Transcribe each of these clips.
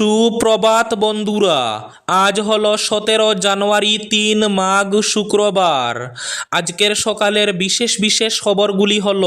সুপ্রভাত বন্ধুরা, আজ হলো সতেরো জানুয়ারি, তিন মাঘ শুক্রবার। আজকের সকালের বিশেষ বিশেষ খবরগুলি হল,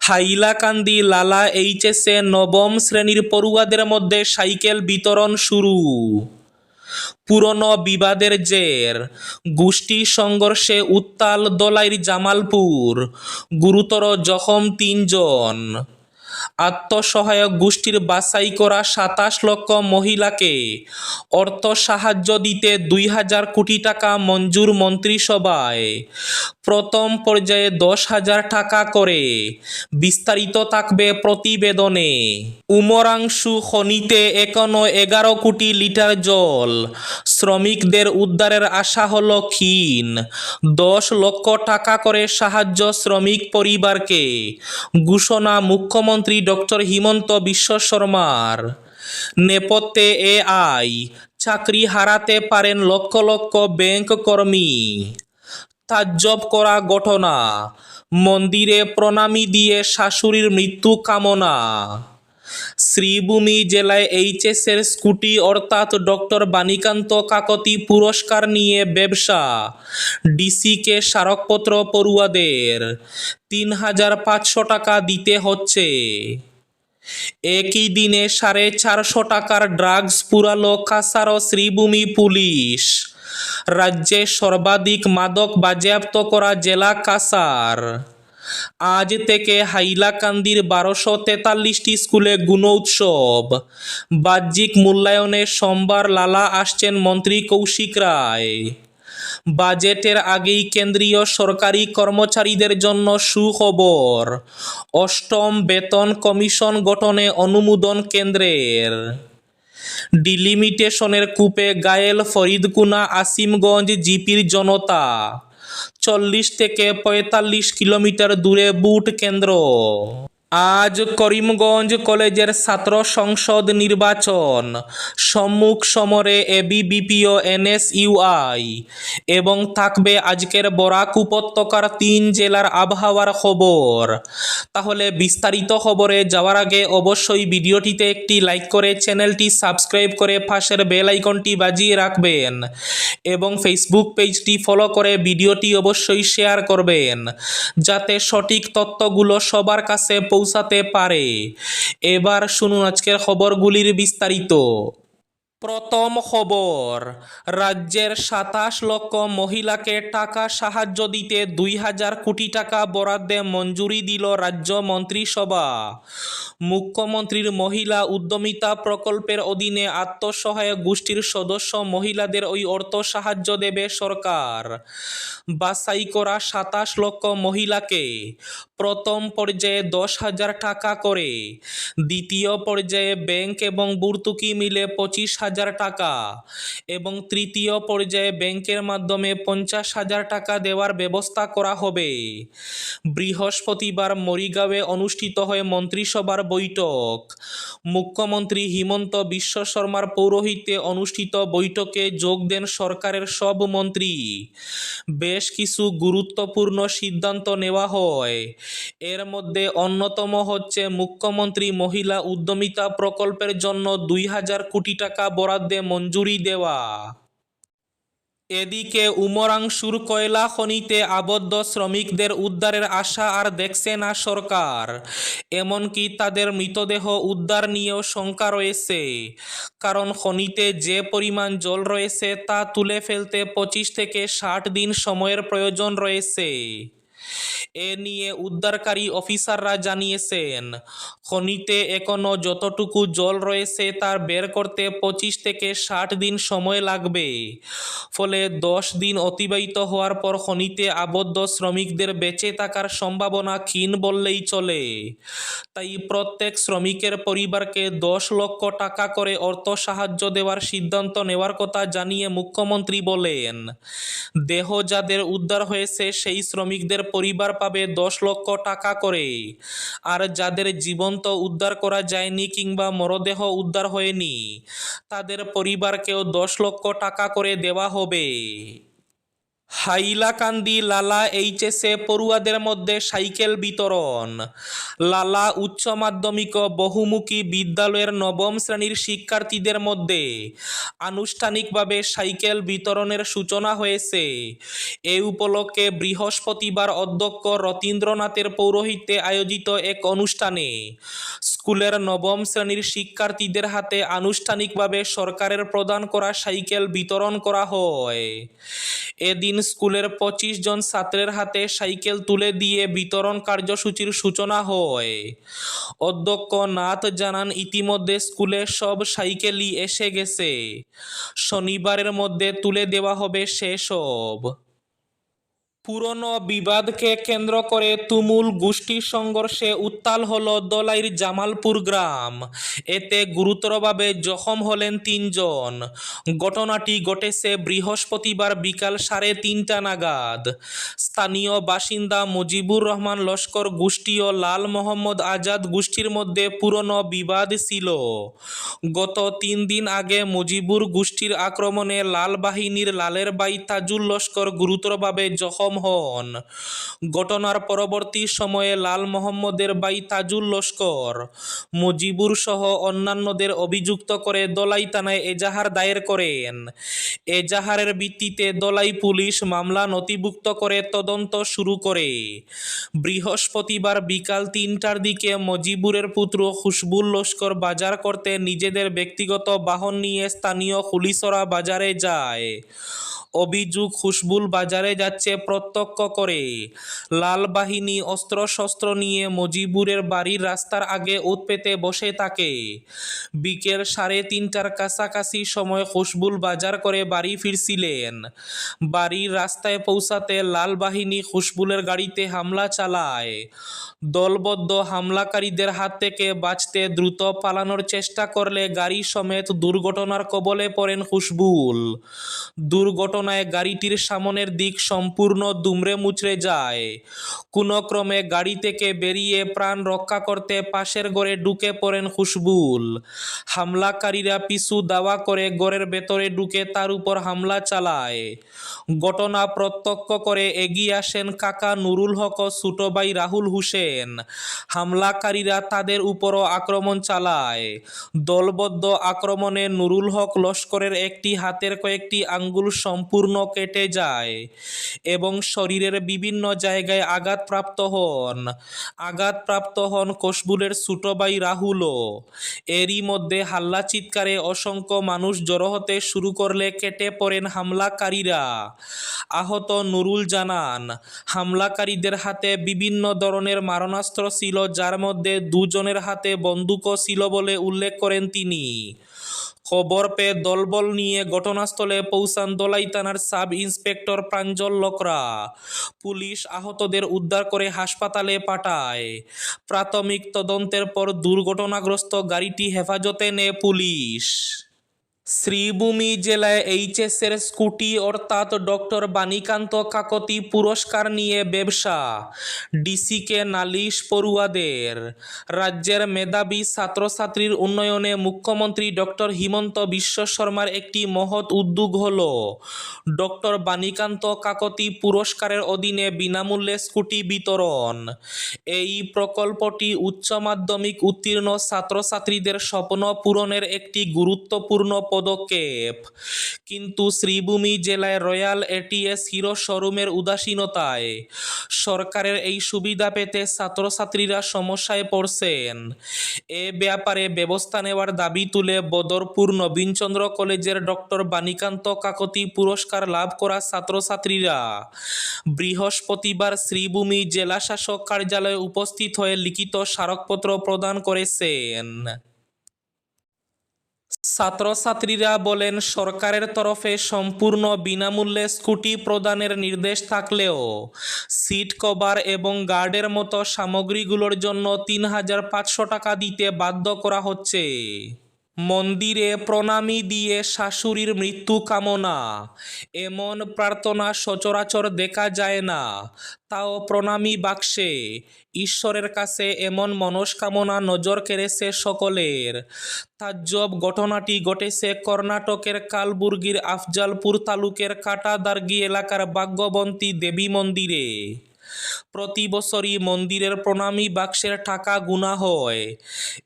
হাইলাকান্দি লালা এইচএসে নবম শ্রেণির পড়ুয়াদের মধ্যে সাইকেল বিতরণ শুরু। পুরনো বিবাদের জের, গোষ্ঠী সংঘর্ষে উত্তাল দলাইর জামালপুর, গুরুতর জখম তিনজন। আত্মসহায়ক গোষ্ঠীর বাছাই করা সাতাশ লক্ষ মহিলাকে অর্থ সাহায্য দিতে দুই হাজার কোটি টাকা মঞ্জুর মন্ত্রিসভায়। প্রথম পর্যায়ে দশ হাজার টাকা করে। বিস্তারিত থাকবে প্রতিবেদনে। উমরাংশু খনিতে এখনও এগারো কোটি লিটার জল। শ্রমিকদের উদ্ধারের আশা হলো ক্ষীণ। দশ লক্ষ টাকা করে সাহায্য শ্রমিক পরিবারকে। ঘোষণা মুখ্যমন্ত্রী ডক্টর হিমন্ত বিশ্ব শর্মার নেপথ্যে এ আই চাকরি হারাতে পারেন লক্ষ লক্ষ ব্যাংক কর্মী। তাজ্জব করা ঘটনা। মন্দিরে প্রণামী দিয়ে শাশুড়ির মৃত্যু কামনা। শ্রীভূমি জেলায় এইচএসের স্কুটি অর্থাৎ ডক্টর বাণীকান্ত কাকতি পুরস্কার নিয়ে ব্যবসা। ডিসিকে স্মারকপত্র পড়ুয়াদের। তিন হাজার পাঁচশো টাকা দিতে হচ্ছে। একই দিনে সাড়ে চারশো টাকার ড্রাগস পুরালো কাসারো শ্রীভূমি পুলিশ। রাজ্যে সর্বাধিক মাদক বাজেয়াপ্ত করা জেলা কাসার। আজ থেকে হাইলাকান্দির বারোশো তেতাল্লিশটি স্কুলে গুণোৎসব। বাহ্যিক মূল্যায়নে সোমবার লালা আসছেন মন্ত্রী কৌশিক রায়। বাজেটের আগেই কেন্দ্রীয় সরকারি কর্মচারীদের জন্য সুখবর। অষ্টম বেতন কমিশন গঠনে অনুমোদন কেন্দ্রের। ডিলিমিটেশনের কূপে গায়েল ফরিদকুনা আসিমগঞ্জ জিপির জনতা। চল্লিশ থেকে পঁয়তাল্লিশ কিলোমিটার দূরে বুট কেন্দ্র। আজ করিমগঞ্জ কলেজের ছাত্র সংসদ নির্বাচন। সম্মুখ সমরে এবিবিপিও এনএসইউআই এবং থাকবে আজকের বরাক উপত্যকার তিন জেলার আবহাওয়ার খবর। তাহলে বিস্তারিত খবরে যাওয়ার আগে অবশ্যই ভিডিওটিতে একটি লাইক করে চ্যানেলটি সাবস্ক্রাইব করে পাশের বেল আইকনটি বাজিয়ে রাখবেন। এবং ফেসবুক পেজটি ফলো করে ভিডিওটি অবশ্যই শেয়ার করবেন। যাতে সঠিক তথ্যগুলো সবার কাছে পৌঁছাতে পারে। এবার শুনুন আজকের খবরগুলির বিস্তারিত। প্রথম খবর, রাজ্যের সাতাশ লক্ষ মহিলাকে টাকা সাহায্য দিতে দুই হাজার কোটি টাকা বরাদ্দে মঞ্জুরি দিল রাজ্য মন্ত্রিসভা। মুখ্যমন্ত্রীর মহিলা উদ্যমিতা প্রকল্পের অধীনে আত্মসহায়ক গোষ্ঠীর সদস্য মহিলাদের ওই অর্থ সাহায্য দেবে সরকার। বাছাই করা সাতাশ লক্ষ মহিলাকে প্রথম পর্যায়ে দশ হাজার টাকা করে, দ্বিতীয় পর্যায়ে ব্যাংক এবং বুর্তুকি মিলে পঁচিশ হাজার টাকা এবং তৃতীয় পর্যায়ে ব্যাংকের মাধ্যমে পঞ্চাশ হাজার টাকা দেওয়ার ব্যবস্থা করা হবে। বৃহস্পতিবার মরিগাঁওয়ে অনুষ্ঠিত হয়ে মন্ত্রিসভার বৈঠক। মুখ্যমন্ত্রী হিমন্ত বিশ্ব শর্মার পৌরোহিত্যে অনুষ্ঠিত বৈঠকে যোগ দেন সরকারের সব মন্ত্রী। বেশ কিছু গুরুত্বপূর্ণ সিদ্ধান্ত নেওয়া হয়। এর মধ্যে অন্যতম হচ্ছে মুখ্যমন্ত্রী মহিলা উদ্যমিতা প্রকল্পের জন্য দুই হাজার কোটি টাকা বরাদ্দে মঞ্জুরি দেওয়া। এদিকে উমরাংশুর কয়লা খনিতে আবদ্ধ শ্রমিকদের উদ্ধারের আশা আর দেখছে না সরকার, এমনকি তাদের মৃতদেহ উদ্ধার নিয়েও শঙ্কা রয়েছে। কারণ খনিতে যে পরিমাণ জল রয়েছে তা তুলে ফেলতে পঁচিশ থেকে ষাট দিন সময়ের প্রয়োজন রয়েছে। এ নিয়ে উদ্ধারকারী অফিসাররা জানিয়েছেন, খনিতে এখনও যতটুকু জল রয়েছে তার বের করতে পঁচিশ থেকে ষাট দিন সময় লাগবে। ফলে দশ দিন অতিবাহিত হওয়ার পর খনিতে আবদ্ধ শ্রমিকদের বেঁচে থাকার সম্ভাবনা ক্ষীণ বললেই চলে। তাই প্রত্যেক শ্রমিকের পরিবারকে দশ লক্ষ টাকা করে অর্থ সাহায্য দেওয়ার সিদ্ধান্ত নেওয়ার কথা জানিয়ে মুখ্যমন্ত্রী বলেন, দেহ যাদের উদ্ধার হয়েছে সেই শ্রমিকদের পরিবার পাবে দশ লক্ষ টাকা করে। আর যাদের জীবন্ত উদ্ধার করা যায়নি কিংবা মরদেহ উদ্ধার হয়নি, তাদের পরিবারকেও দশ লক্ষ টাকা করে দেওয়া হবে। হাইলাকান্দি লালা এইচএসএ পড়ুয়াদের মধ্যে সাইকেল বিতরণ। লালা উচ্চ মাধ্যমিক বহুমুখী বিদ্যালয়ের নবম শ্রেণির শিক্ষার্থীদের মধ্যে আনুষ্ঠানিকভাবে সাইকেল বিতরণের সূচনা হয়েছে। এ উপলক্ষে বৃহস্পতিবার অধ্যক্ষ রতীন্দ্রনাথের পৌরোহিত্যে আয়োজিত এক অনুষ্ঠানে স্কুলের নবম শ্রেণির শিক্ষার্থীদের হাতে আনুষ্ঠানিকভাবে সরকারের প্রদান করা সাইকেল বিতরণ করা হয়। এদিন স্কুলের পঁচিশ জন ছাত্রের হাতে সাইকেল তুলে দিয়ে বিতরণ কার্যসূচির সূচনা হয়। অধ্যক্ষ নাথ জানান, ইতিমধ্যে স্কুলে সব সাইকেলই এসে গেছে। শনিবারের মধ্যে তুলে দেওয়া হবে সেসব। পুরনো বিবাদকে কেন্দ্র করে তুমুল গোষ্ঠী সংঘর্ষে উত্তাল হল দলাইর জামালপুর গ্রাম। এতে গুরুতরভাবে জখম হলেন তিনজন। ঘটনাটি ঘটেছে বৃহস্পতিবার বিকাল সাড়ে তিনটা নাগাদ। স্থানীয় বাসিন্দা মুজিবুর রহমান লস্কর গোষ্ঠী ও লাল মোহাম্মদ আজাদ গোষ্ঠীর মধ্যে পুরনো বিবাদ ছিল। গত তিন দিন আগে মুজিবুর গোষ্ঠীর আক্রমণে লাল বাহিনীর লালের বাই তাজুল লস্কর গুরুতরভাবে জখম হন। ঘটনার পরবর্তী সময়ে লাল মোহাম্মদের বাই তাজুল লস্কর, মুজিবুর সহ অন্যান্যদের অভিযুক্ত করে দলাই থানায় এজাহার দায়ের করেন। এজাহারের ভিত্তিতে দলাই পুলিশ মামলা নথিভুক্ত করে তদন্ত শুরু করে। বৃহস্পতিবার বিকাল তিনটার দিকে মজিবুরের পুত্র খুশবুল লস্কর বাজার করতে নিজেদের ব্যক্তিগত বাহন নিয়ে স্থানীয় খুলিসরা বাজারে যায়। অভিযোগ খুশবুল বাজারে যাচ্ছে প্রত্যক্ষ করে। লাল বাহিনী অস্ত্রশস্ত্র নিয়ে মজিবুরের বাড়ির রাস্তার আগে উৎপেতে বসে থাকে। বিকেল সাড়ে তিনটার কাছাকাছি সময় খুশবুল বাজার করে বাড়ি ফিরছিলেন। বাড়ির রাস্তায় পৌঁছাতে লাল বাহিনী খুশবুলের গাড়িতে হামলা চালায়। দলবদ্ধ হামলাকারীদের হাত থেকে বাঁচতে দ্রুত পালানোর চেষ্টা করলে গাড়ি সমেত দুর্ঘটনার কবলে পড়েন খুশবুল। দুর্ঘটনায় গাড়িটির সামনের দিক সম্পূর্ণ দুমড়ে মুচড়ে যায়। কোনো ক্রমে গাড়ি থেকে বেরিয়ে প্রাণ রক্ষা করতে পাশের ঘরে ঢুকে পড়েন খুশবুল। হামলাকারীরা পিছু দাওয়া করে ঘরের ভেতরে ঢুকে তার উপর হামলা চালায়। ঘটনা প্রত্যক্ষ করে এগিয়ে আসেন কাকা নুরুল হক ছোট ভাই রাহুল হোসেন। হামলাকারীরা তাদের উপরও আক্রমণ চালায়। দলবদ্ধ আক্রমণে নুরুল হক লস্করের একটি হাতের কয়েকটি আঙ্গুল সম্পূর্ণ কেটে যায় এবং শরীরের বিভিন্ন জায়গায় আঘাতপ্রাপ্ত হন। আঘাতপ্রাপ্ত হন কসবুলের ছোট ভাই রাহুলও। এরই মধ্যে হাল্লা চিৎকারে অসংখ্য মানুষ জড়ো হতে শুরু করলে কেটে পড়েন হামলাকারীরা। আহত নুরুল জানান, হামলাকারীদের হাতে বিভিন্ন ধরনের মারণাস্ত্র ছিল, যার মধ্যে দুজনের হাতে বন্দুকও ছিল বলে উল্লেখ করেন তিনি। খবর পেয়ে দলবল নিয়ে ঘটনাস্থলে পৌঁছান দলাই থানার সাব ইন্সপেক্টর প্রাঞ্জল লকরা। পুলিশ আহতদের উদ্ধার করে হাসপাতালে পাঠায়। প্রাথমিক তদন্তের পর দুর্ঘটনাগ্রস্ত গাড়িটি হেফাজতে নেয় পুলিশ। শ্রীভূমি জেলায় এইচএসের স্কুটি অর্থাৎ ডক্টর বাণীকান্ত কাকতি পুরস্কার নিয়ে ব্যবসা। ডিসিকে নালিশ পড়ুয়াদের। রাজ্যের মেধাবী ছাত্রছাত্রীর উন্নয়নে মুখ্যমন্ত্রী ডক্টর হিমন্ত বিশ্ব শর্মার একটি মহৎ উদ্যোগ হল ডক্টর বাণীকান্ত কাকতি পুরস্কারের অধীনে বিনামূল্যে স্কুটি বিতরণ। এই প্রকল্পটি উচ্চ মাধ্যমিক উত্তীর্ণ ছাত্রছাত্রীদের স্বপ্ন পূরণের একটি গুরুত্বপূর্ণ পদক্ষেপ। কিন্তু শ্রীভূমি জেলায় রয়্যাল এটিএস হিরো শোরুমের উদাসীনতায় সরকারের এই সুবিধা পেতে ছাত্রছাত্রীরা সমস্যায় পড়ছেন। এ ব্যাপারে ব্যবস্থা নেওয়ার দাবি তুলে বদরপুর নবীনচন্দ্র কলেজের ডক্টর বাণীকান্ত কাকতি পুরস্কার লাভ করা ছাত্রছাত্রীরা। বৃহস্পতিবার শ্রীভূমি জেলাশাসক কার্যালয়ে উপস্থিত হয়ে লিখিত স্মারকপত্র প্রদান করেছেন। ছাত্রছাত্রীরা বলেন, সরকারের তরফে সম্পূর্ণ বিনামূল্যে স্কুটি প্রদানের নির্দেশ থাকলেও সিট কভার এবং গার্ডের মতো সামগ্রীগুলোর জন্য তিন হাজার পাঁচশো টাকা দিতে বাধ্য করা হচ্ছে। মন্দিরে প্রণামী দিয়ে শাশুড়ির মৃত্যু কামনা। এমন প্রার্থনা সচরাচর দেখা যায় না, তাও প্রণামী বাক্সে। ঈশ্বরের কাছে এমন মনস্কামনা নজর কেড়েছে সকলের। তাজ্জব ঘটনাটি ঘটেছে কর্ণাটকের কালবুর্গির আফজালপুর তালুকের কাটাদার্গি এলাকার ভাগ্যবন্তী দেবী মন্দিরে। প্রতি বছরই মন্দিরের প্রণামী বাক্সের টাকা গুনা হয়।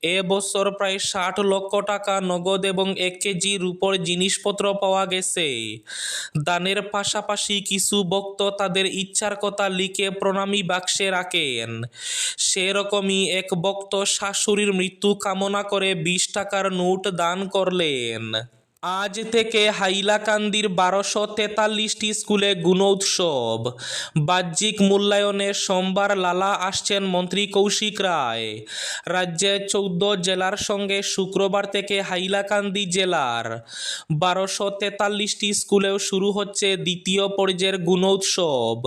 এ বছর প্রায় ষাট লক্ষ টাকা নগদ এবং এক কেজি রূপর জিনিসপত্র পাওয়া গেছে। দানের পাশাপাশি কিছু ভক্ত তাদের ইচ্ছার কথা লিখে প্রণামী বাক্সে রাখেন। সেরকমই এক ভক্ত শাশুড়ির মৃত্যু কামনা করে বিশ টাকার নোট দান করলেন। আজ থেকে হাইলাকান্দির বারোশো তেতাল্লিশটি স্কুলে গুণোৎসব। বাহ্যিক মূল্যায়নে সোমবার লালা আসছেন মন্ত্রী কৌশিক রায়। রাজ্যের চৌদ্দ জেলার সঙ্গে শুক্রবার থেকে হাইলাকান্দি জেলার বারোশো তেতাল্লিশটি স্কুলেও শুরু হচ্ছে দ্বিতীয় পর্যায়ের গুণোৎসব।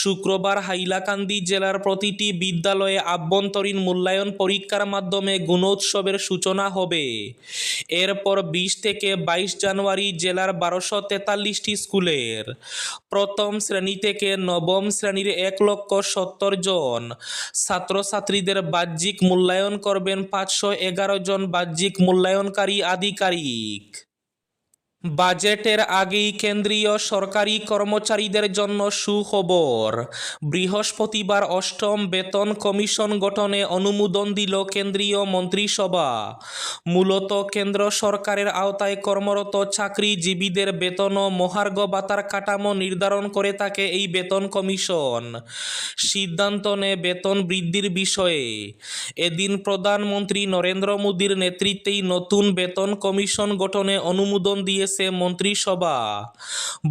শুক্রবার হাইলাকান্দি জেলার প্রতিটি বিদ্যালয়ে আভ্যন্তরীণ মূল্যায়ন পরীক্ষার মাধ্যমে গুণোৎসবের সূচনা হবে। এরপর বিশ থেকে বাইশ জানুয়ারি জেলার বারোশো তেতাল্লিশটি স্কুলের প্রথম শ্রেণি থেকে নবম শ্রেণির এক লক্ষ সত্তর জন ছাত্রছাত্রীদের বাহ্যিক মূল্যায়ন করবেন পাঁচশো এগারো জন বাহ্যিক মূল্যায়নকারী আধিকারিক। বাজেটের আগেই কেন্দ্রীয় সরকারি কর্মচারীদের জন্য সুখবর। বৃহস্পতিবার অষ্টম বেতন কমিশন গঠনে অনুমোদন দিল কেন্দ্রীয় মন্ত্রিসভা। মূলত কেন্দ্র সরকারের আওতায় কর্মরত চাকরিজীবীদের বেতন ও মহার্ঘ ভাতার কাঠামো নির্ধারণ করে থাকে এই বেতন কমিশন। সিদ্ধান্ত নেয় বেতন বৃদ্ধির বিষয়ে। এদিন প্রধানমন্ত্রী নরেন্দ্র মোদীর নেতৃত্বেই নতুন বেতন কমিশন গঠনে অনুমোদন দিয়েছে মন্ত্রিসভা।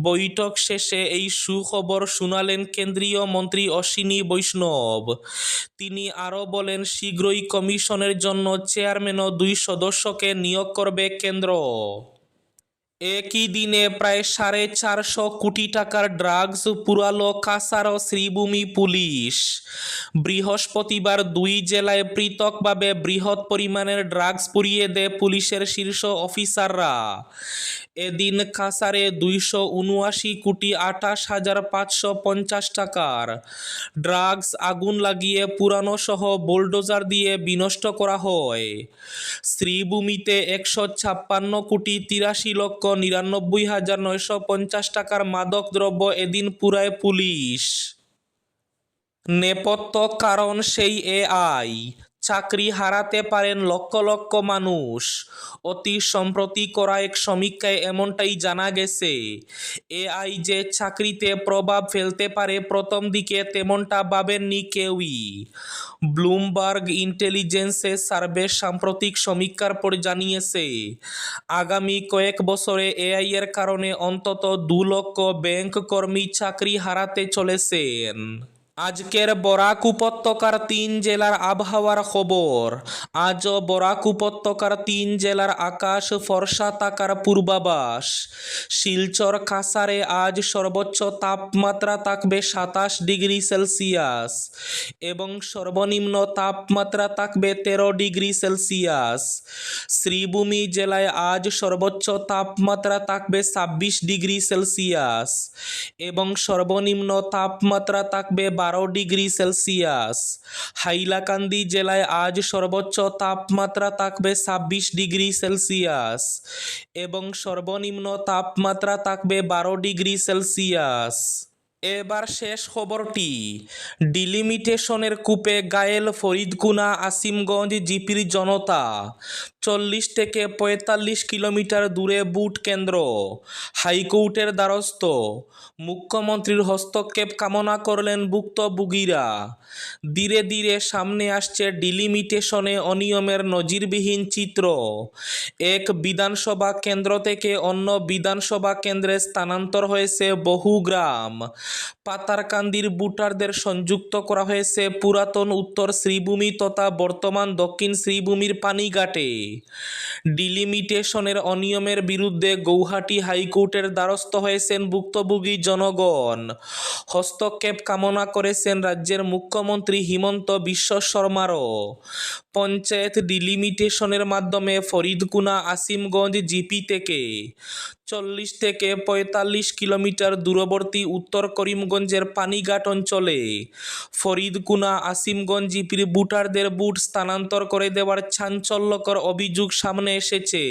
বৈঠক শেষে এই সুখবর শুনালেন কেন্দ্রীয় মন্ত্রী অশ্বিনী বৈষ্ণব। তিনি আরও বলেন, শীঘ্রই কমিশনের জন্য চেয়ারম্যান ও দুই সদস্যকে নিয়োগ করবে কেন্দ্র। একই দিনে প্রায় সাড়ে চারশো কোটি টাকার ড্রাগস পুরালো কাসার শ্রীভূমি পুলিশ। বৃহস্পতিবার দুই জেলায় পৃথকভাবে বৃহৎ পরিমাণের ড্রাগস পুড়িয়ে দেয় পুলিশের শীর্ষ অফিসাররা। এদিন কাসারে দুইশো উনআশি কোটি আঠাশ হাজার পাঁচশো পঞ্চাশ টাকার ড্রাগস আগুন লাগিয়ে পুরানো সহ বোলডোজার দিয়ে বিনষ্ট করা হয়। শ্রীভূমিতে একশো ছাপ্পান্ন কোটি তিরাশি লক্ষ নিরানব্বই হাজার নয়শো পঞ্চাশ টাকার মাদক দ্রব্য এদিন পুরায় পুলিশ। নেপথ্য কারণ সেই এআই। চাকরি হারাতে পারেন লক্ষ লক্ষ মানুষ। অতি সম্প্রতি করা এক সমীক্ষায় এমনটাই জানা গেছে। এআই যে চাকরিতে প্রভাব ফেলতে পারে প্রথম দিকে তেমনটা ভাবেননি কেউই। ব্লুমবার্গ ইন্টেলিজেন্সে সার্ভে সাম্প্রতিক সমীক্ষার পর জানিয়েছে, আগামী কয়েক বছরে এআই এর কারণে অন্তত দু লক্ষ ব্যাংক কর্মী চাকরি হারাতে চলেছেন। আজকের বরাক উপত্যকার তিন জেলার আবহাওয়ার খবর। আজও বরাক উপত্যকার তিন জেলার আকাশ ফর্সা থাকার পূর্বাভাস। শিলচর কাসারে আজ সর্বোচ্চ তাপমাত্রা থাকবে সাতাশ ডিগ্রি সেলসিয়াস এবং সর্বনিম্ন তাপমাত্রা থাকবে তেরো ডিগ্রি সেলসিয়াস। শ্রীভূমি জেলায় আজ সর্বোচ্চ তাপমাত্রা থাকবে ছাব্বিশ ডিগ্রি সেলসিয়াস এবং সর্বনিম্ন তাপমাত্রা থাকবে বারো ডিগ্রি সেলসিয়াস। হাইলাকান্দি জেলায় আজ সর্বোচ্চ তাপমাত্রা থাকবে ছাব্বিশ ডিগ্রি সেলসিয়াস এবং সর্বনিম্ন তাপমাত্রা থাকবে বারো ডিগ্রি সেলসিয়াস। এবার শেষ খবরটি। ডিলিমিটেশনের কূপে গায়েল ফরিদকুনা, আসিমগঞ্জ জিপির জনতা চল্লিশ থেকে পঁয়তাল্লিশ কিলোমিটার দূরে বুট কেন্দ্র। হাইকোর্টের দ্বারস্থ। মুখ্যমন্ত্রীর হস্তক্ষেপ কামনা করলেন ভুক্তভোগীরা ধীরে ধীরে সামনে আসছে ডিলিমিটেশনে অনিয়মের নজিরবিহীন চিত্র। এক বিধানসভা কেন্দ্র থেকে অন্য বিধানসভা কেন্দ্রে স্থানান্তর হয়েছে বহু গ্রাম। পাতারকান্দির বুটারদের সংযুক্ত করা হয়েছে পুরাতন উত্তর শ্রীভূমি তথা বর্তমান দক্ষিণ শ্রীভূমির পানিঘাটে। ডিলিমিটেশনের অনিয়মের বিরুদ্ধে গৌহাটি হাইকোর্টের দ্বারস্থ হয়েছেন ভুক্তভোগী জনগণ। হস্তক্ষেপ কামনা করেছেন রাজ্যের মুখ্যমন্ত্রী হিমন্ত বিশ্ব শর্মারও। পঞ্চায়েত ডিলিমিটেশনের মাধ্যমে ফরিদকুনা, আসিমগঞ্জ, জিপি থেকে চল্লিশ থেকে পঁয়তাল্লিশ কিলোমিটার দূরবর্তী উত্তর করিমগঞ্জের পানিঘাট অঞ্চলে ফরিদকুনা, আসিমগঞ্জ, জিপির বুটারদের বুট স্থানান্তর করে দেওয়ার চাঞ্চল্যকর অভিযোগ সামনে এসেছে।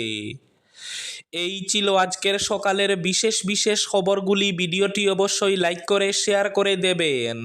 এই ছিল আজকের সকালের বিশেষ বিশেষ খবরগুলি। ভিডিওটি অবশ্যই লাইক করে, শেয়ার করে দেবেন।